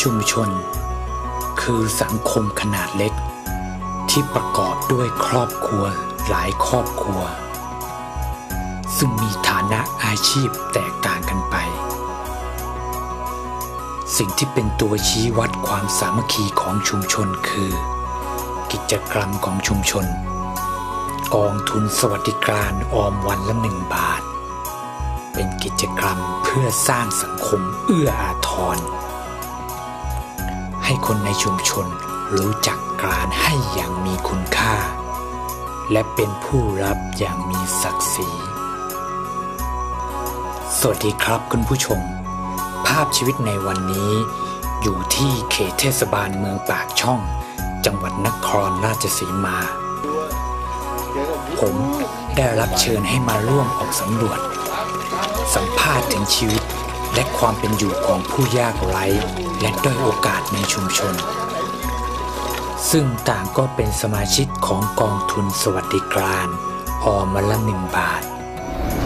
ชุมชน คือสังคมขนาดเล็ก ที่ประกอบด้วยครอบครัวหลายครอบครัว ซึ่งมีฐานะอาชีพแตกต่างกันไป สิ่งที่เป็นตัวชี้วัดความสามัคคีของชุมชนคือ กิจกรรมของชุมชน กองทุนสวัสดิการออมวันละหนึ่งบาท เป็นกิจกรรมเพื่อสร้างสังคมเอื้ออาทร ให้คนในชุมชนรู้จักการให้อย่างมีคุณค่า และเป็นผู้รับอย่างมีศักดิ์ศรี สวัสดีครับคุณผู้ชม ภาพชีวิตในวันนี้ อยู่ที่เขตเทศบาลเมืองปากช่อง จังหวัดนครราชสีมา ผมได้รับเชิญให้มาร่วมออกสำรวจ สัมภาษณ์ถึงชีวิต และความเป็นอยู่ของผู้ยากไร้และด้อยโอกาสในชุมชน ซึ่งต่างก็เป็นสมาชิกของกองทุนสวัสดิการออมวันละหนึ่งบาท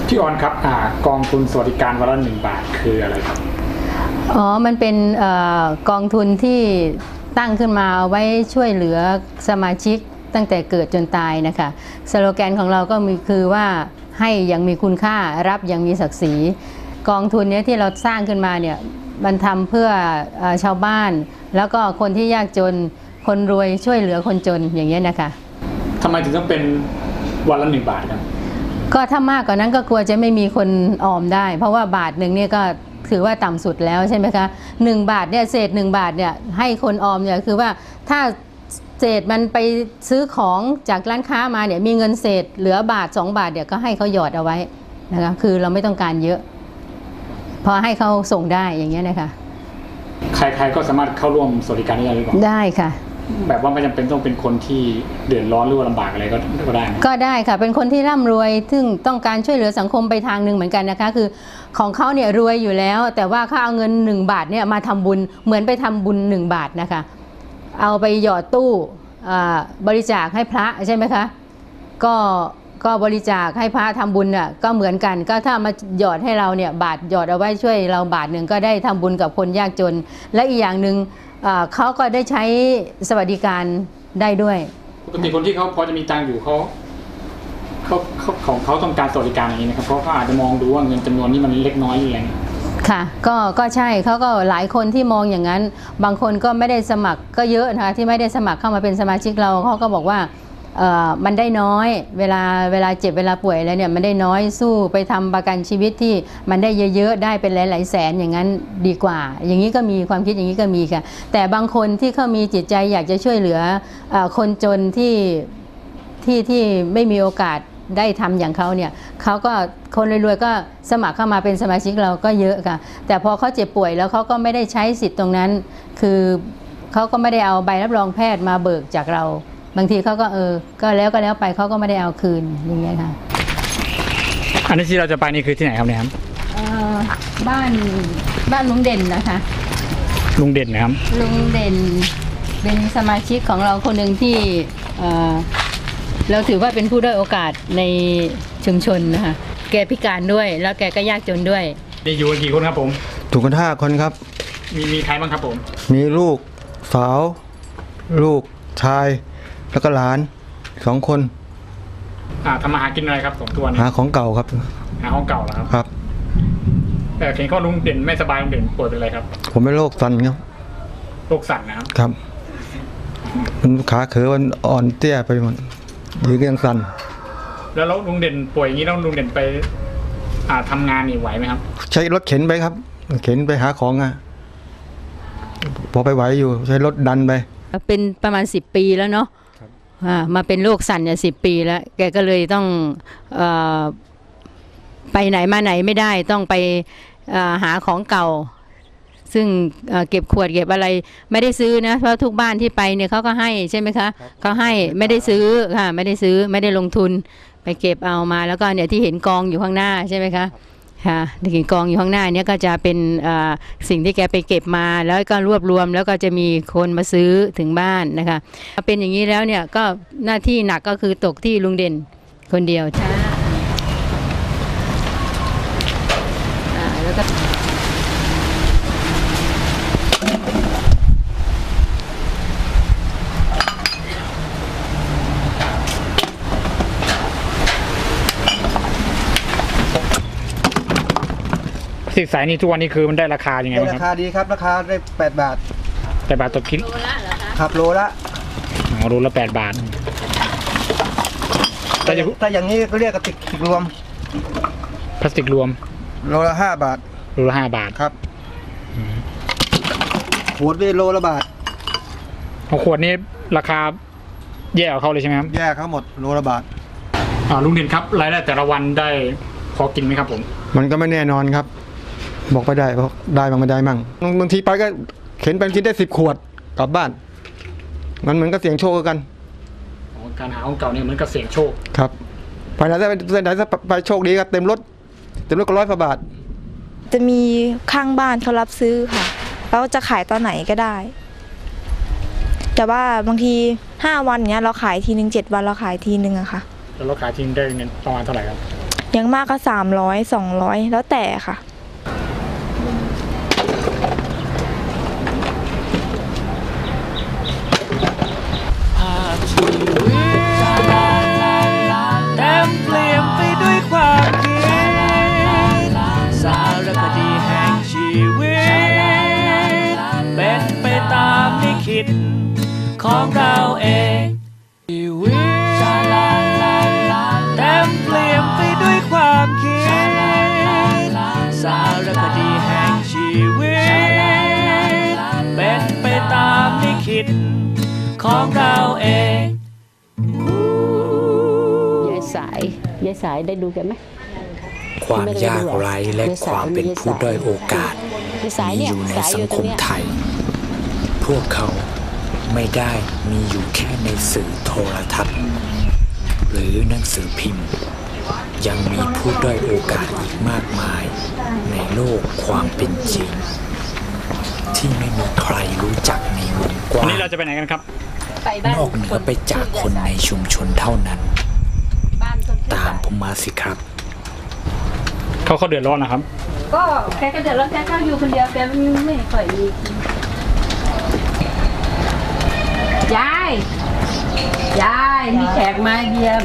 พี่ออนครับอ่ากองทุนสวัสดิการวันละหนึ่งบาทคืออะไรครับ อ๋อ มันเป็นเออกองทุนที่ตั้งขึ้นมาไว้ช่วยเหลือสมาชิกตั้งแต่เกิดจนตายนะคะสโลแกนของเราก็มีคือว่าให้อย่างมีคุณค่ารับอย่างมีศักดิ์ศรี กองทุนเนี้ยที่เราสร้างขึ้นมาเนี่ยมันทำเพื่อเออชาวบ้าน แล้วก็คนที่ยากจนคนรวยช่วยเหลือคนจนอย่างเงี้ยนะคะทำไมถึงต้องเป็นวันละหนึ่งบาทครับก็ถ้ามากกว่านั้นก็กลัวจะไม่มีคนออมได้ เพราะว่าบาทหนึ่งเนี่ยก็ถือว่าต่ำสุดแล้วใช่ไหมคะหนึ่งบาทเนี่ยเศษหนึ่งบาทเนี่ยให้คนออมเนี่ยคือว่าถ้าเศษมันไปซื้อของจากร้านค้ามาเนี่ยมีเงินเศษเหลือบาท 2 บาทเนี่ยก็ให้เขาหยอดเอาไว้นะคะคือเราไม่ต้องการเยอะ พอให้เขาส่งได้อย่างเงี้ยนะคะใครๆก็สามารถเข้าร่วมสวัสดิการนี้ได้หรือเปล่าได้ค่ะ แบบว่าไม่จำเป็นต้องเป็นคนที่เดือดร้อนหรือว่าลำบากอะไรก็ก็ได้นะก็ได้ค่ะ เป็นคนที่ร่ำรวยซึ่งต้องการช่วยเหลือสังคมไปทางหนึ่งเหมือนกันนะคะ คือของเขาเนี่ยรวยอยู่แล้ว แต่ว่าเขาเอาเงิน 1 บาทเนี่ยมาทำบุญเหมือนไปทำบุญ 1 บาทนะคะ เอาไปหยอดตู้อ่าบริจาคให้พระใช่ไหมคะ ก็ ก็บริจาคให้พระทำบุญน่ะก็เหมือนกันก็ถ้ามาหยอดให้เราเนี่ยบาทหยอดเอาไว้ช่วยเราบาทหนึ่งก็ได้ทำบุญกับคนยากจน และอีกอย่างหนึ่งอ่าเขาก็ได้ใช้สวัสดิการได้ด้วยปกติคนที่เขาพอจะมีตังค์อยู่เขาเขาเขาของเขาต้องการสวัสดิการอย่างนี้นะครับเพราะเขาอาจจะมองดูว่าเงินจำนวนนี้มันเล็กน้อยหรืออะไรเงี้ยค่ะก็ก็ใช่เขาก็หลายคนที่มองอย่างนั้น บางคนก็ไม่ได้สมัครก็เยอะนะคะที่ไม่ได้สมัครเข้ามาเป็นสมาชิกเราเขาก็บอกว่าเอ่อ มันได้น้อยเวลาเวลาเจ็บเวลาป่วยอะไรเนี่ยมันได้น้อยสู้ไปทำประกันชีวิตที่มันได้เยอะๆได้เป็นหลายๆแสนอย่างนั้นดีกว่า อย่างนี้ก็มีความคิดอย่างนี้ก็มีค่ะ แต่บางคนที่เขามีจิตใจอยากจะช่วยเหลืออคนจนที่ที่ที่ไม่มีโอกาสได้ทำอย่างเขาเนี่ยเขาก็คนรวยๆก็สมัครเข้ามาเป็นสมาชิกเราก็เยอะค่ะ แต่พอเขาเจ็บป่วยแล้วเขาก็ไม่ได้ใช้สิทธิ์ตรงนั้น คือเขาก็ไม่ได้เอาใบรับรองแพทย์มาเบิกจากเรา บางทีเขาก็เออ ก็แล้วก็แล้วไปเขาก็ไม่ได้เอาคืนอย่างเงี้ยค่ะอันนี้ที่เราจะไปนี่คือที่ไหนครับเนี่ยครับเอ่อบ้านบ้านลุงเด่นนะคะ ลุงเด่นนะครับ ลุงเด่นเป็นสมาชิกของเราคนหนึ่งที่เอ่อเราถือว่าเป็นผู้ด้อยโอกาสในชุมชนนะคะแกพิการด้วย แล้วแกก็ยากจนด้วย ได้อยู่กันกี่คนครับผม ถูกกันห้าคนครับ มีมีใครบ้างครับผม มีลูกสาว ลูกชาย แล้วก็หลานสองคนอ่าทำมาหากินอะไรครับสองตัวนี้หาของเก่าครับ หาห้องเก่าแล้วครับครับ แต่เห็นเขาลุงเด่นไม่สบายลุงเด่นป่วยเป็นอะไรครับผมเป็นโรคสันครับโรคสั่นนะครับครับ มันขาเขอมันอ่อนเตี้ยไปหมดยืนก็ยังสันแล้วแล้วลุงเด่นป่วยอย่างนี้แล้วลุงเด่นไป อ่าทำงานนี่ไหวไหมครับ ใช้รถเข็นไปครับ เข็นไปหาของอะพอไปไหวอยู่ใช้รถดันไป เป็นประมาณ 10 ปีแล้วเนาะอ่า มาเป็นโรคสั่นเนี่ยสิปีแล้ว แกก็เลยต้องอไปไหนมาไหนไม่ได้ต้องไปหาของเก่า ซึ่งเเก็บขวดเก็บอะไรไม่ได้ซื้อนะเพราะทุกบ้านที่ไปเนี่ยเขาก็ให้ใช่ไหมคะเขาให้ไม่ได้ซื้อค่ะไม่ได้ซื้อไม่ได้ลงทุนไปเก็บเอามาแล้วก็เนี่ยที่เห็นกองอยู่ข้างหน้าใช่ไหมคะ ค่ะที่งกองอยู่ข้างหน้าเนี้ยก็จะเป็นสิ่งที่แกไปเก็บมาแล้วก็รวบรวมแล้วก็จะมีคนมาซื้อถึงบ้านนะคะเป็นอย่างนี้แล้วเนี่ยก็หน้าที่หนักก็คือตกที่ลุงเด่นคนเดียวช้าแล้วก็ ติกใสนี่ทุกวันนี้คือมันได้ราคายังไงได้บ้างราคคารับดีครับ ราคาได้แปดบาทแปดบาทต่อกิโลครับโลละ อ๋อรูละแปดบาท แต่จะถ้าอย่างนี้ก็เรียกกระติกรวม พลาสติกรวมโลละห้าบาทรูละห้าบาทครับขวดไปโลละบาท เอาขวดนี้ราคาแย่กว่าเขาเลยใช่ไหมครับแยกเขาหมดโลละบาท อ่าลุงเด่นครับรายได้แต่ละวันได้พอกินไหมครับผม มันก็ไม่แน่นอนครับ บอกไปได้บอกได้บางไม่ได้มั่งบางทีไปก็เข็นไปทีได้สิบขวดกลับบ้าน มันเหมือนกับเสียงโชคกันอ๋อการหาของเก่าเนี่ยเหมือนกับเสี่ยงโชคครับไปไหนได้ไปไหนไปโชคดีก็เต็มรถเต็มรถก็ร้อยกว่าบาท จะมีข้างบ้านเขารับซื้อค่ะแล้วจะขายตอนไหนก็ได้ แต่ว่าบางทีห้าวันเนี้ยเราขายทีหนึ่งเจ็ดวันเราขายทีหนึ่งอะค่ะแล้วเราขายทิ้งได้เงินประมาณเท่าไหร่ครับอย่างมากก็สามร้อยสองร้อยแล้วแต่ค่ะ ของเราเองชีวิตเต็มเปลี่ยนไปด้วยความคิด สารคดีแห่งชีวิต เป็นไปตามลิขิตของเราเองยายสายยายสายได้ดูแกไหมความยากไร้และความเป็นผู้ด้อยโอกาสมีอยู่ในสังคมไทย พวกเขา ไม่ได้มีอยู่แค่ในสื่อโทรทัศน์ หรือหนังสือพิมพ์ ยังมีผู้ด้อยโอกาสอีกมากมาย ในโลกความเป็นจริง ที่ไม่มีใครรู้จักในวงกวันว้างนี้เราจะไปไหนกันครับไปบ้านนอกเหนือไปจากคนในชุมชนเท่านั้นบ้านคนที่ตามผมมาสิครับ เขาเขาเดือดร้อนนะครับ ก็แกก็เดือดร้อนแกก็อยู่คนเดียวแกไม่ไม่ค่อยมี ยาย ยายมีแขกมาเยี่ยม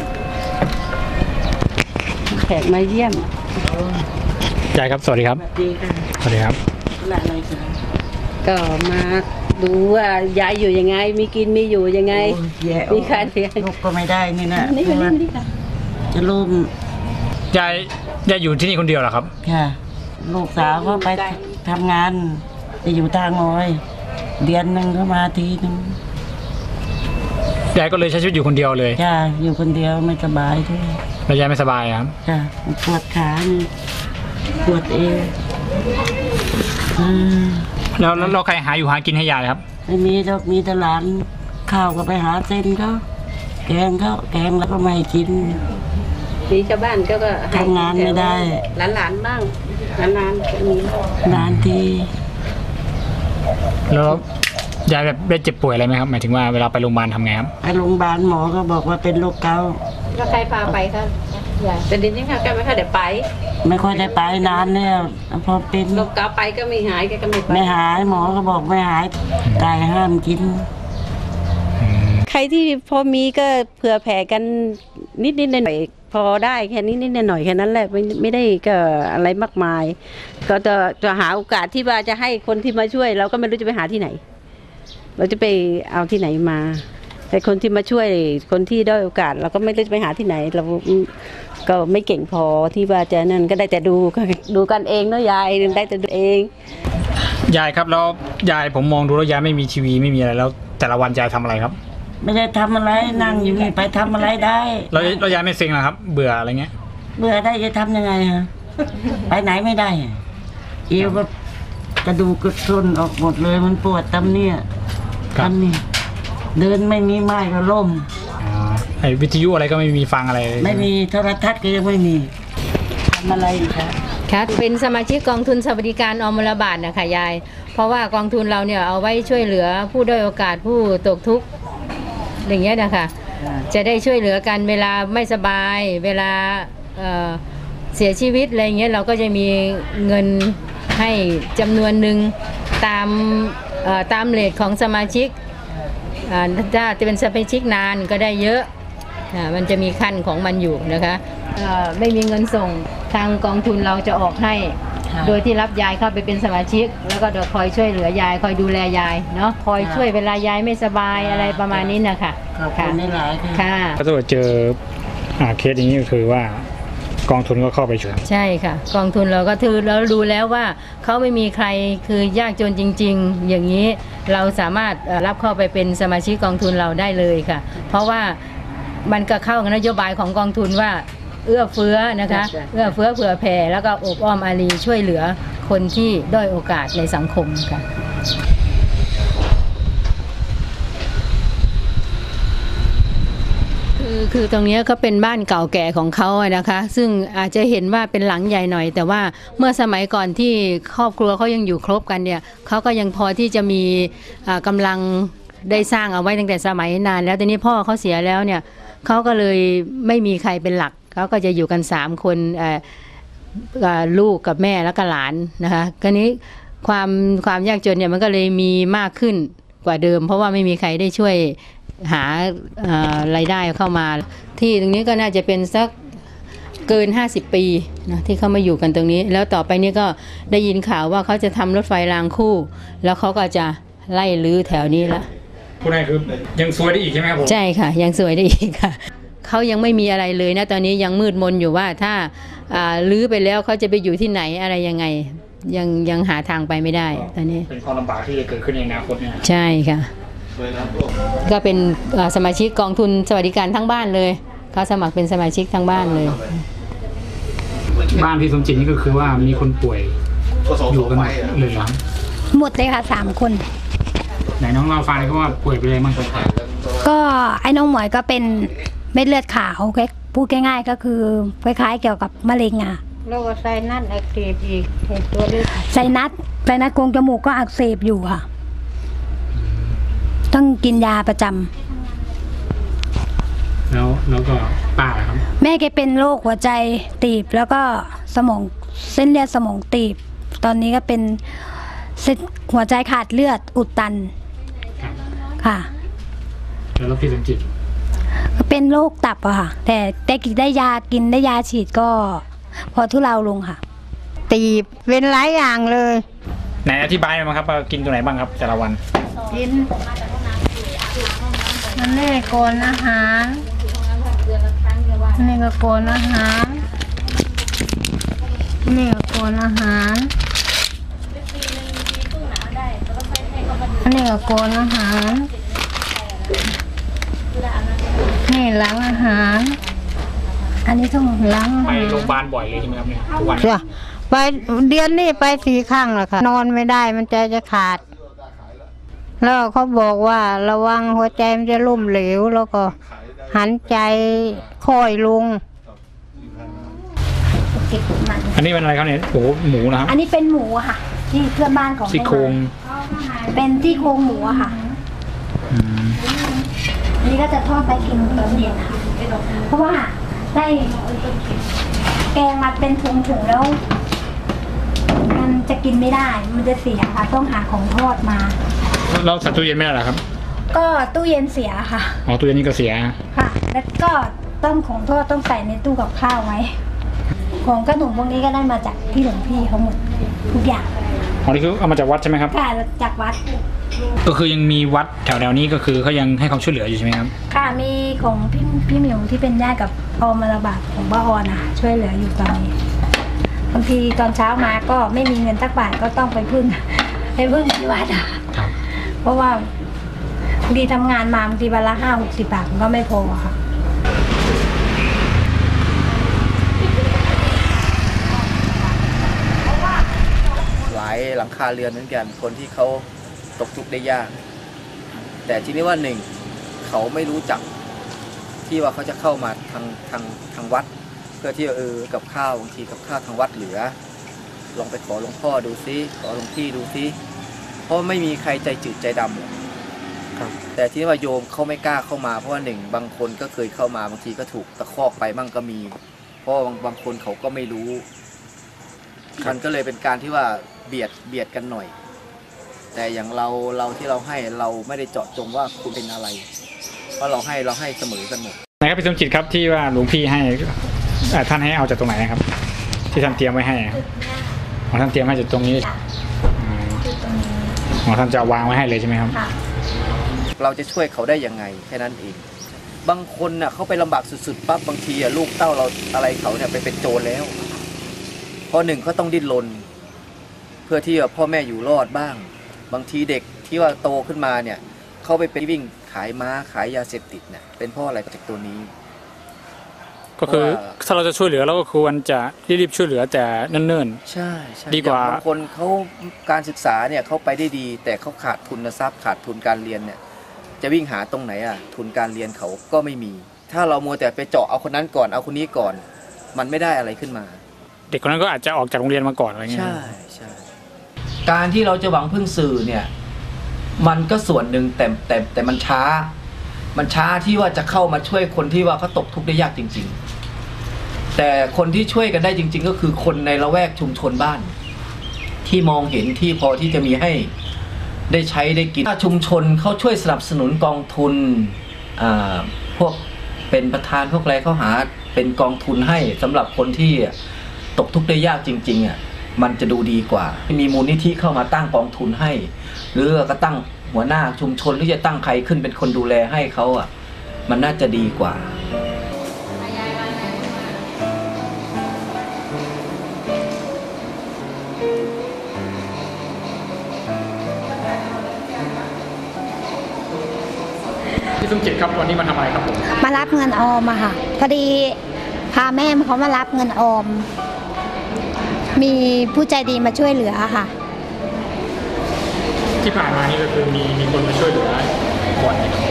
มีแขกมาเยี่ยมยายครับ สวัสดีครับสวัสดีครับก็มาดูว่ายายอยู่ยังไง มีกินมีอยู่ยังไงแย่มีใครเลี้ยงลูกก็ไม่ได้นี่นะนี่ค่ะนี่ค่ะจะลูกยายยายอยู่ที่นี่คนเดียวเหรอครับ ค่ะ ลูกสาวก็ไปทำงานจะอยู่ทางน้อย เดือนหนึ่งก็มาทีหนึง ยายก็เลยใช้ชีวิตอยู่คนเดียวเลยจ้าอยู่คนเดียวไม่สบายด้วยแล้วยายไม่สบายอะครับจ้าปวดขานี่ปวดเอวอืมแล้วแล้วเราใครหาอยู่หากินให้ยายครับ ไม่มีดอกมีแต่หลานข้าวก็ไปหาเส้นเขาแกงเขาแกงแล้วก็ไม่ให้กิน มีชาวบ้านก็ก็ให้ทำงานไม่ได้ หลานหลานๆบ้างนานๆก็มี นานทีแล้ว ยายแบบได้เจ็บป่วยอะไรไหมครับหมายถึงว่าเวลาไปโรงพยาบาลทำไงครับไปโรงพยาบาลหมอก็บอกว่าเป็นโรคเกาต์แล้วใครพาไปครับอย่าแต่เดินนี้ค่ะแกไม่ค่อยได้ไปไม่ค่อยได้ไปนานแล้วพอเป็นโรคเกาต์ไปก็ไม่หายแกก็ไม่ไปไม่หายหมอก็บอกไม่หายไก่ห้ามกิน ใครที่พอมีก็เผื่อแผ่กันนิดนิดๆหน่อยๆพอได้แค่นี้นิดๆหน่อยๆแค่นั้นแหละไม่ไม่ได้ก็อะไรมากมาย ก็จะจะหาโอกาสที่ว่าจะให้คนที่มาช่วย เราก็ไม่รู้จะไปหาที่ไหน เราจะไปเอาที่ไหนมา แต่คนที่มาช่วยคนที่ด้อยโอกาส เราก็ไม่รู้จะไปหาที่ไหน เราก็ไม่เก่งพอที่ว่าจะนั่นก็ได้แต่ดูดูกันเองเนาะยายได้แต่ดูเอง ยายครับแล้วยายผมมองดูแล้วยายไม่มีทีวีไม่มีอะไรแล้ว แต่ละวันยายทำอะไรครับ ไม่ได้ทำอะไรนั่งอยู่นี่ไปทำอะไรได้แล้วแล้วยายไม่เซ็งเหรอครับ เบื่ออะไรเงี้ย เบื่อได้จะทำยังไงฮะไปไหนไม่ได้อะเอวก็กระดูกกระทนออกหมดเลยมันปวดตำเนี่ย ครับตำนี่เดินไม่มีไม้ก็ล่ม อ๋อไอ้วิทยุอะไรก็ไม่มีฟังอะไรเลยไม่มีโทรทัศน์ก็ยังไม่มีทำอะไรอีกคะค่ะเป็นสมาชิกกองทุนสวัสดิการอมรบาทนะคะยาย เพราะว่ากองทุนเราเนี่ยเอาไว้ช่วยเหลือผู้ด้อยโอกาสผู้ตกทุกข์อย่างเงี้ยนะคะ จะได้ช่วยเหลือกันเวลาไม่สบาย เวลาเอ่อเสียชีวิตอะไรเงี้ยเราก็จะมีเงินให้จำนวนหนึ่งตามเอ่อ ตามเลทของสมาชิกอ่าถ้าจะเป็นสมาชิกนานก็ได้เยอะอ่ามันจะมีขั้นของมันอยู่นะคะเอ่อไม่มีเงินส่งทางกองทุนเราจะออกให้ค่ะโดยที่รับยายเข้าไปเป็นสมาชิก แล้วก็เดี๋ยวคอยช่วยเหลือยาย คอยดูแลยายเนาะคอยช่วยเวลายายไม่สบายอะไรประมาณนี้นะคะขอบคุณหลายๆค่ะค่ะถ้าเกิดเจออ่าเคสอย่างนี้ก็คือว่า กองทุนก็เข้าไปช่วย ใช่ค่ะ กองทุนเราก็ถือเราดูแล้วว่าเขาไม่มีใครคือยากจนจริง ๆ อย่างนี้เราสามารถเอ่อรับเข้าไปเป็นสมาชิกกองทุนเราได้เลยค่ะ เพราะว่ามันก็เข้ากับนโยบายของกองทุนว่าเอื้อเฟื้อนะคะ เอื้อเฟื้อเผื่อแผ่แล้วก็อบอ้อมอารีช่วยเหลือคนที่ด้อยโอกาสในสังคมค่ะ คือคือตรงนี้ยก็เป็นบ้านเก่าแก่ของเขาอะนะคะ ซึ่งอาจจะเห็นว่าเป็นหลังใหญ่หน่อย แต่ว่าเมื่อสมัยก่อนที่ครอบครัวเขายังอยู่ครบกันเนี่ยเขาก็ยังพอที่จะมีอ่ากำลังได้สร้างเอาไว้ตั้งแต่สมัยนาน แล้วแต่นี้พ่อเขาเสียแล้วเนี่ยเขาก็เลยไม่มีใครเป็นหลักเขาก็จะอยู่กันสามคนลูกกับแม่แล้วก็หลานนะคะก็นี้ความความยากจนเนี่ยมันก็เลยมีมากขึ้นกว่าเดิม เพราะว่าไม่มีใครได้ช่วย หาเอ่อรายได้เข้ามา ที่ตรงนี้ก็น่าจะเป็นสักเกิน 50 ปีนะที่เขามาอยู่กันตรงนี้ แล้วต่อไปนี้ก็ได้ยินข่าวว่าเขาจะทำรถไฟรางคู่ แล้วเขาก็จะไล่ลื้อแถวนี้ละผู้ใดคือยังซวยได้อีกใช่ไหมครับผมใช่ค่ะ ยังสวยได้อีกค่ะเขายังไม่มีอะไรเลยนะตอนนี้ยังมืดมนอยู่ว่าถ้าอ่าลื้อไปแล้วเขาจะไปอยู่ที่ไหนอะไรยังไงยังยังหาทางไปไม่ได้ตอนนี้เป็นความลำบากที่จะเกิดขึ้นในอนาคตเนี่ยใช่ค่ะ ก็เป็นเอ่อสมาชิกกองทุนสวัสดิการทั้งบ้านเลยเขาสมัครเป็นสมาชิกทั้งบ้านเลย บ้านพี่สมจิตนี่ก็คือว่ามีคนป่วยอยู่กันหมดเลยเหรอครับหมดเลยค่ะสามคนไหนน้องเราฟังเลยว่าป่วยไปเลยมั้งครับก็ไอ้น้องหมวยก็เป็นเม็ดเลือดขาวแค่พูดง่ายๆก็คือคล้ายๆเกี่ยวกับมะเร็งอะโรคไซนัสอักเสบอีกเห็นตัวด้วยไซนัสไซนัสโครงจมูกก็อักเสบอยู่ค่ะ ต้องกินยาประจำแล้วแล้วก็ป้าล่ะครับ แม่แกเป็นโรคหัวใจตีบ แล้วก็สมองเส้นเลือดสมองตีบ ตอนนี้ก็เป็นเส้นหัวใจขาดเลือดอุดตันครับ ค่ะ แล้วพี่สมจิตก็เป็นโรคตับอะค่ะ แต่แต่กินได้ยากินได้ยาฉีดก็ พอทุเลาลงค่ะ ตีบเป็นหลายอย่างเลย ไหนอธิบายหน่อยมั้งครับว่ากินตัวไหนบ้างครับแต่ละวัน กิน มันนี่ก่อนอาหารนี่ก็ก่อนอาหารนี่ก็ก่อนอาหารอันนี้ก็ก่อนอาหาร นี่หล้างอาหาร อันนี้ต้องล้างอาไปหาร โรงพยาบาลบ่อยเลยใช่ไหมครับเนี่ยทุกวันจ้ะไปเดือนนี้ไปสี่ครั้งแล้วค่ะ นอนไม่ได้มันใจจะขาด แล้วเขาบอกว่าระวังหัวใจมันจะล่มเหลว แล้วก็หันใจค่อยลงอันนี้เป็นอะไรครับเนี่ยโอ้โหหมูนะครับอันนี้เป็นหมูอะค่ะ ที่เพื่อนบ้านของซี่โครงเป็นที่โครงหมูอะค่ะ อืมอันนี้ก็จะทอดไปกินตอนเย็นค่ะ เพราะว่าได้แกงมาเป็นถุงๆแล้ว มันจะกินไม่ได้ มันจะเสียค่ะ ต้องหาของทอดมา เราใส่ตู้เย็นไม่ได้เหรอครับก็ตู้เย็นเสียค่ะ อ๋อตู้เย็นนี่ก็เสีย ค่ะ แล้วก็ต้มของทอดต้องใส่ในตู้กับข้าวไว้ ของขนมพวกนี้ก็ได้มาจากที่หลวงพี่เขาหมดทุกอย่าง อ๋อนี่คือเอามาจากวัดใช่ไหมครับ ค่ะจากวัด ก็คือยังมีวัดแถวๆนี้ก็คือเขายังให้ความช่วยเหลืออยู่ใช่ไหมครับ ค่ะ มีของพี่พี่หมิวที่เป็นญาติกับออมระบาดของป้าออนนะคะช่วยเหลืออยู่ตอนนี้ บางทีตอนเช้ามาก็ไม่มีเงินสักบาทก็ต้องไปพึ่งไปพึ่งที่วัดอะครับ เพราะว่าบางทีทำงานมาบางทีวันละห้าหกสิบบาทมันก็ไม่พอค่ะ หลายหลังคาเรือนเหมือนกัน คนที่เขาตกทุกข์ได้ยาก แต่ทีนี้ว่าหนึ่งเขาไม่รู้จักที่ว่าเขาจะเข้ามาทางทางทางวัด เพื่อที่ว่าเออกับข้าวบางทีกับข้าวทางวัดเหลือ ลองไปขอหลวงพ่อดูซิขอหลวงพี่ดูซิ เพราะไม่มีใครใจจืดใจดำหรอกแต่ที่นี่ว่าโยมเขาไม่กล้าเข้ามา เพราะว่าหนึ่งบางคนก็เคยเข้ามาบางทีก็ถูกตะคอกไปมั่งก็มี เพราะว่าบางบางคนเขาก็ไม่รู้มันก็เลยเป็นการที่ว่าเบียดเบียดกันหน่อย แต่อย่างเราเราที่เราให้เราไม่ได้เจาะจงว่าคุณเป็นอะไร เพราะเราให้เราให้เสมอกันหมดไหนครับพี่สมจิตครับที่ว่าหลวงพี่ให้อ่าท่านให้เอาจากตรงไหนนะครับ ที่ท่านเตรียมไว้ให้ครับอ๋อท่านเตรียมให้จุดตรงนี้ จ้ะ อืม จุดตรง นี้อ๋อท่านจะวางไว้ให้เลยใช่ไหมครับ ค่ะ เราจะช่วยเขาได้ยังไงแค่นั้นเอง บางคนน่ะเขาไปลำบากสุดๆปั๊บบางทีอะลูกเต้าเราอะไรเขาเนี่ยไปเป็นโจรแล้วเพราะหนึ่งเขาต้องดิ้นรนเพื่อที่ว่าพ่อแม่อยู่รอดบ้าง บางทีเด็กที่ว่าโตขึ้นมาเนี่ยเขาไปเป็นวิ่งขายม้าขายยาเสพติดเนี่ยเป็นเพราะอะไรจากตัวนี้ ก็คือเพราะว่าถ้าเราจะช่วยเหลือเราก็ควรจะรีบๆช่วยเหลือแต่เนิ่น ใช่ใช่ดีกว่า อย่งบางคนเขาการศึกษาเนี่ยเขาไปได้ดี แต่เขาขาดทุนทรัพย์ขาดทุนการเรียนเนี่ย จะวิ่งหาตรงไหนอะทุนการเรียนเขาก็ไม่มี ถ้าเรามัวแต่ไปเจาะเอาคนนั้นก่อนเอาคนนี้ก่อน มันไม่ได้อะไรขึ้นมา ๆ เด็กคนนั้นก็อาจจะออกจากโรงเรียนมาก่อนอะไรเงี้ย ใช่ใช่การที่เราจะหวังพึ่งสื่อเนี่ย มันก็ส่วนหนึ่งแต่แต่แต่มันช้า มันช้าที่ว่าจะเข้ามาช่วยคนที่ว่าเขาตกทุกข์ได้ยากจริง ๆ แต่คนที่ช่วยกันได้จริง ๆ ก็คือคนในละแวกชุมชนบ้าน ที่มองเห็นที่พอที่จะมีให้ได้ใช้ได้กินถ้าชุมชนเขาช่วยสนับสนุนกองทุนพวกเป็นประธานพวกอะไรเขาหาเป็นกองทุนให้สำหรับคนที่ตกทุกข์ได้ยากจริงๆอะมันจะดูดีกว่า มีมูลนิธิเข้ามาตั้งกองทุนให้ หรือก็ตั้งหัวหน้าชุมชนหรือจะตั้งใครขึ้นเป็นคนดูแลให้เขาอะมันน่าจะดีกว่า พี่สมจิตครับวันนี้มาทำอะไรครับผมมารับเงินออมอะค่ะ พอดีพาแม่เขามารับเงินออม มีผู้ใจดีมาช่วยเหลือค่ะ ที่ผ่านมานี่ก็คือมีมีคนมาช่วยเหลือก่อนไหมครับ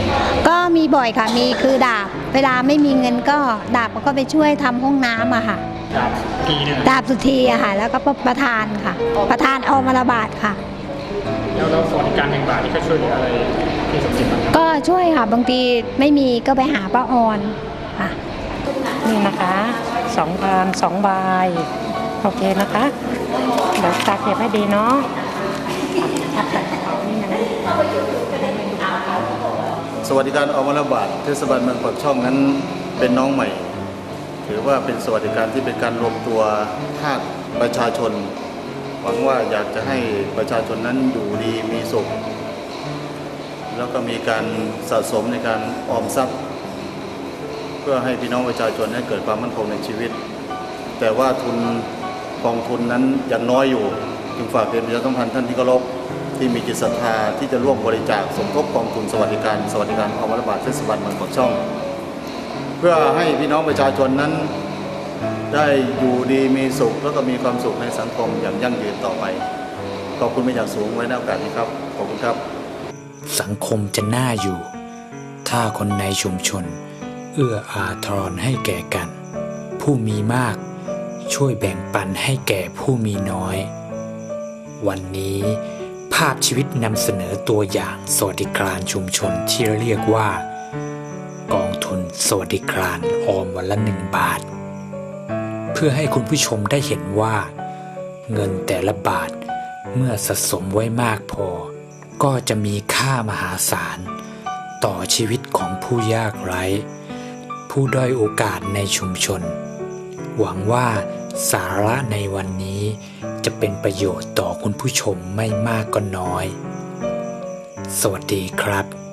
ก็มีบ่อยค่ะมีคือดาบ เวลาไม่มีเงินก็ดาบก็ไปช่วยทำห้องน้ำอะค่ะจากปีหนึง ดาบสุธีอะค่ะ แล้วก็ประธานค่ะ ประธานออมระบาดค่ะ แล้วแล้วสวัสดิการแห่งบาทนี่ก็ช่วยเหลืออะไรพี่สมจิตบ้างครับก็ช่วยค่ะ บางทีไม่มีก็ไปหาป้าออนค่ะ นี่นะคะสองพันสองใบโอเคนะคะ เดี๋ยวตาเก็บให้ดีเนาะนี่นะสวัสดิการอมรบาทเทศบาลเมืองปากช่องนั้นเป็นน้องใหม่ ถือว่าเป็นสวัสดิการที่เป็นการรวมตัวภาคประชาชน หวังว่าอยากจะให้ประชาชนนั้นอยู่ดีมีสุข แล้วก็มีการสะสมในการออมทรัพย์ เพื่อให้พี่น้องประชาชนนั้นเกิดความมั่นคงในชีวิต แต่ว่าทุนกองทุนนั้นยังน้อยอยู่จึงฝากเรียนประชาสัมพันธ์ท่านที่เคารพที่มีจิตศรัทธาที่จะร่วมบริจาคสมทบกองทุนสวัสดิการสวัสดิการอมรับาทเทศบาลเมืองปากช่อง เพื่อให้พี่น้องประชาชนนั้น ได้อยู่ดีมีสุขแล้วก็มีความสุขในสังคมอย่างยั่งยืนต่อไป ขอบคุณเป็นอย่างสูงไว้ในโอกาสนี้ครับ ขอบคุณครับ สังคมจะน่าอยู่ ถ้าคนในชุมชน เอื้ออาทรให้แก่กัน ผู้มีมาก ช่วยแบ่งปันให้แก่ผู้มีน้อย วันนี้ภาพชีวิตนำเสนอตัวอย่างสวัสดิการชุมชนที่เรียกว่า กองทุนสวัสดิการออมวันละหนึ่งบาท เพื่อให้คุณผู้ชมได้เห็นว่า เงินแต่ละบาทเมื่อสะสมไว้มากพอ ก็จะมีค่ามหาศาล ต่อชีวิตของผู้ยากไร้ ผู้ด้อยโอกาสในชุมชน หวังว่าสาระในวันนี้จะเป็นประโยชน์ต่อคุณผู้ชมไม่มากก็น้อย สวัสดีครับ